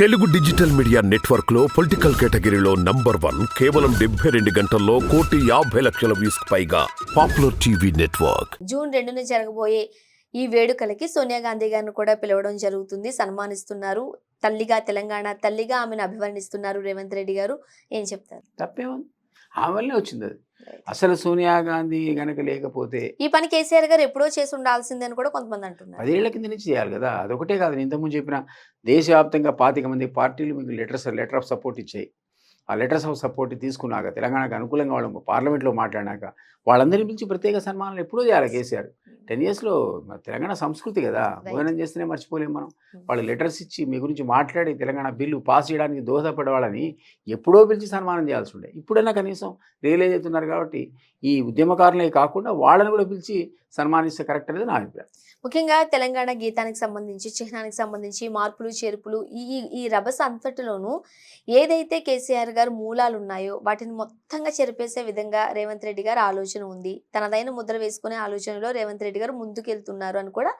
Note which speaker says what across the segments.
Speaker 1: Telugu digital media నెట్వర్క్లో political కేటగిరీలో number one కేవలం డెబ్బై రెండు గంటల్లో కోటి యాభై లక్షల వ్యూస్ పైగా పాపులర్ టీవీ నెట్వర్క్.
Speaker 2: జూన్ రెండున జరగబోయే ఈ వేడుకలకి సోనియా గాంధీ గారిని కూడా పిలవడం జరుగుతుంది సన్మానిస్తున్నారు. తల్లిగా తెలంగాణ తల్లిగా ఆమెను అభివర్ణిస్తున్నారు రేవంత్ రెడ్డి గారు. ఏం చెప్తారు?
Speaker 3: తప్పేముంది ఆమె వల్లే వచ్చింది అది. అసలు సోనియా గాంధీ గనక లేకపోతే
Speaker 2: ఈ పని కేసీఆర్ గారు ఎప్పుడో చేసి ఉండాల్సిందని కూడా కొంతమంది అంటున్నారు.
Speaker 3: పదేళ్ళ కింద నుంచి చేయాలి కదా. అదొకటే కాదు. నేను ఇంతకుముందు చెప్పిన దేశవ్యాప్తంగా పాతిక మంది పార్టీలు మీకు లెటర్స్ లెటర్ ఆఫ్ సపోర్ట్ ఇచ్చాయి. ఆ లెటర్స్ ఆఫ్ సపోర్ట్ తీసుకున్నాక తెలంగాణకు అనుకూలంగా వాళ్ళు పార్లమెంట్లో మాట్లాడినాక వాళ్ళందరినీ పిలిచి ప్రత్యేక సన్మానాలు ఎప్పుడూ చేయాలి కేసీఆర్. టెన్ ఇయర్స్లో తెలంగాణ సంస్కృతి కదా! భోజనం చేస్తేనే మర్చిపోలేము మనం. వాళ్ళు లెటర్స్ ఇచ్చి మీ గురించి మాట్లాడి తెలంగాణ బిల్లు పాస్ చేయడానికి దోహదపడే వాళ్ళని ఎప్పుడో పిలిచి సన్మానం చేయాల్సి ఉండే. ఇప్పుడైనా కనీసం రియలైజ్ అవుతున్నారు కాబట్టి ఈ ఉద్యమకారులే కాకుండా వాళ్ళని కూడా పిలిచి సన్మానిస్తే కరెక్ట్ అనేది నా అభిప్రాయం.
Speaker 2: ముఖ్యంగా తెలంగాణ గీతానికి సంబంధించి చిహ్నానికి సంబంధించి మార్పులు చేర్పులు ఈ ఈ రభస అంతటిలోనూ ఏదైతే కేసీఆర్ గారు మూలాలు ఉన్నాయో వాటిని మొత్తంగా చెరిపేసే విధంగా రేవంత్ రెడ్డి గారు ఆలోచన ఉంది. తనదైన ముద్ర వేసుకునే ఆలోచనలో రేవంత్ రెడ్డి గారు ముందుకెళ్తున్నారు అని కూడా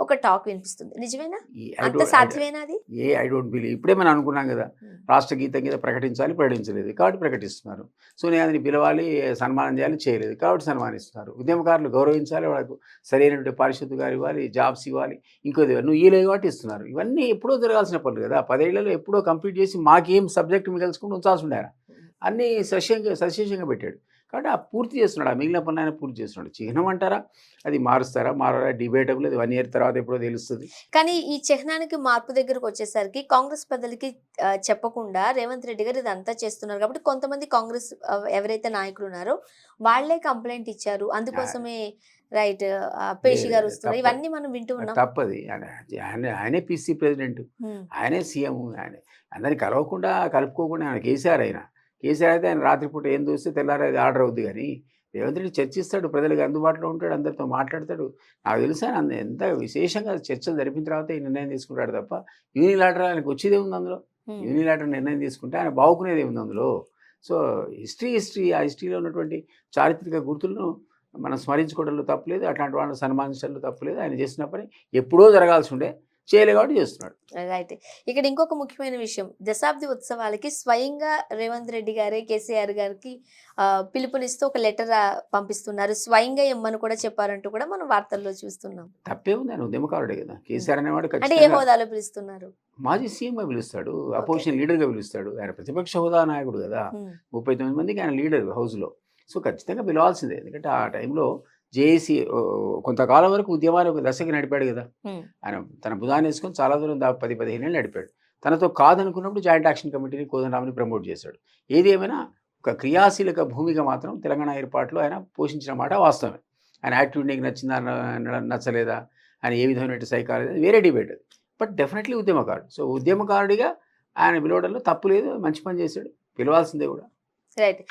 Speaker 2: ఒక టాక్ వినిపిస్తుంది. నిజమేనా? అంత సాధ్యమేనా అది?
Speaker 3: ఏ ఐ డోంట్ బిలీవ్. ఇప్పుడే మనం అనుకున్నాం కదా రాష్ట్ర గీతం మీద ప్రకటించాలి ప్రకటించలేదు. కాబట్టి ప్రకటిస్తున్నారు. సోనియా గాంధీని పిలవాలి సన్మానం చేయాలి చేయలేదు. కాబట్టి సన్మానిస్తున్నారు. ఉద్యమకారులు గౌరవించాలి వాళ్ళకు సరైనటువంటి పారిశుద్ధ గారు ఇవ్వాలి జాబ్స్ ఇవ్వాలి ఇంకోది నువ్వు ఇయ్యలేదు కాబట్టి ఇస్తున్నారు. ఇవన్నీ ఎప్పుడో జరగాల్సిన పనులు కదా. పదేళ్ళలో ఎప్పుడో కంప్లీట్ చేసి మాకేం సబ్జెక్ట్ మిగల్చుకుంటూ ఉంచాల్సి ఉండే ఆయన. అన్నీ సస్యంగా సశేషంగా పెట్టాడు. కాబట్టి ఆ పూర్తి చేస్తున్నాడు. ఆ మిగిలిన పనులు ఆయన పూర్తి చేస్తున్నాడు. చిహ్నం అంటారా అది మారుస్తారా? మారారా డిబేటబుల్ అది వన్ ఇయర్ తర్వాత ఎప్పుడో తెలుస్తుంది.
Speaker 2: కానీ ఈ చిహ్నానికి మార్పు దగ్గరకు వచ్చేసరికి కాంగ్రెస్ పెద్దలకి చెప్పకుండా రేవంత్ రెడ్డి గారు ఇదంతా చేస్తున్నారు. కాబట్టి కొంతమంది కాంగ్రెస్ ఎవరైతే నాయకులు ఉన్నారో వాళ్ళే కంప్లైంట్ ఇచ్చారు. అందుకోసమే రైట్ పేషి గారు వస్తున్నారు. ఇవన్నీ మనం వింటూ ఉన్నాం.
Speaker 3: తప్పది. ఆయన ఆయన పీసీ ప్రెసిడెంట్ ఆయనే సీఎం ఆయన అందరిని కలవకుండా కలుపుకోకుండా ఆయన కేసీఆర్ అయినా కేసీఆర్ అయితే ఆయన రాత్రిపూట ఏం చూస్తే తెల్లారి అది ఆర్డర్ అవుద్ది కానీ రేవంత్ రెడ్డి చర్చిస్తాడు ప్రజలకు అందుబాటులో ఉంటాడు అందరితో మాట్లాడతాడు. నాకు తెలుసు అంద- ఎంత విశేషంగా చర్చలు జరిపిన తర్వాత ఈ నిర్ణయం తీసుకుంటాడు తప్ప యూనిలాటర్ ఆయనకు వచ్చేదే ఉంది అందులో. యూనిలాటర్ నిర్ణయం తీసుకుంటే ఆయన బావుకునేది ఉంది అందులో. సో హిస్టరీ హిస్టరీ ఆ హిస్టరీలో ఉన్నటువంటి చారిత్రక గుర్తులను మనం స్మరించుకోవడంలో తప్పులేదు అట్లాంటి వాళ్ళని సన్మానించడంలో తప్పులేదు ఆయన చేసిన పని ఎప్పుడో జరగాల్సి ఉండే. చేయలే కాబట్టి చేస్తున్నాడు.
Speaker 2: రైట్. ఇక్కడ ఇంకొక ముఖ్యమైన విషయం. దశాబ్ది ఉత్సవాలకి స్వయంగా రేవంత్ రెడ్డి గారే కేసీఆర్ గారికి పిలుపునిస్తూ ఒక లెటర్ పంపిస్తున్నారు. స్వయంగా ఇమ్మని కూడా చెప్పారంటూ కూడా మనం వార్తల్లో చూస్తున్నాం.
Speaker 3: తప్పే ఉంది. ఆయన ఉద్యమకారుడే కదా. కేసీఆర్ అనేవాడు
Speaker 2: అంటే ఏ హోదాలో పిలుస్తున్నారు?
Speaker 3: మాజీ సీఎంగా పిలుస్తాడు. అపోజిషన్ లీడర్గా పిలుస్తాడు. ఆయన ప్రతిపక్ష హోదా నాయకుడు కదా.
Speaker 2: ఉమ్,
Speaker 3: ముప్పై తొమ్మిది మందికి ఆయన లీడర్ హౌస్లో. సో ఖచ్చితంగా పిలవాల్సిందే. ఎందుకంటే ఆ టైంలో జేఏసీ కొంతకాలం వరకు ఉద్యమాన్ని ఒక దశకి నడిపాడు కదా ఆయన తన భుజాన్ని వేసుకొని చాలా దూరం దా పది పదిహేను ఏళ్ళు నడిపాడు. తనతో కాదనుకున్నప్పుడు జాయింట్ యాక్షన్ కమిటీని కోదండరామని ప్రమోట్ చేశాడు. ఏది ఏమైనా ఒక క్రియాశీలక భూమిక మాత్రం తెలంగాణ ఏర్పాటులో ఆయన పోషించిన మాట వాస్తవమే. ఆయన యాక్టివిటీ నీకు నచ్చిందా నచ్చలేదా? ఆయన ఏ విధమైన సైకాలజీ వేరే డిబేట్ అది. బట్ డెఫినెట్లీ ఉద్యమకారుడు. సో ఉద్యమకారుడిగా ఆయన పిలవడంలో తప్పు లేదు మంచి పని చేశాడు. పిలవాల్సిందే కూడా.
Speaker 2: రైట్.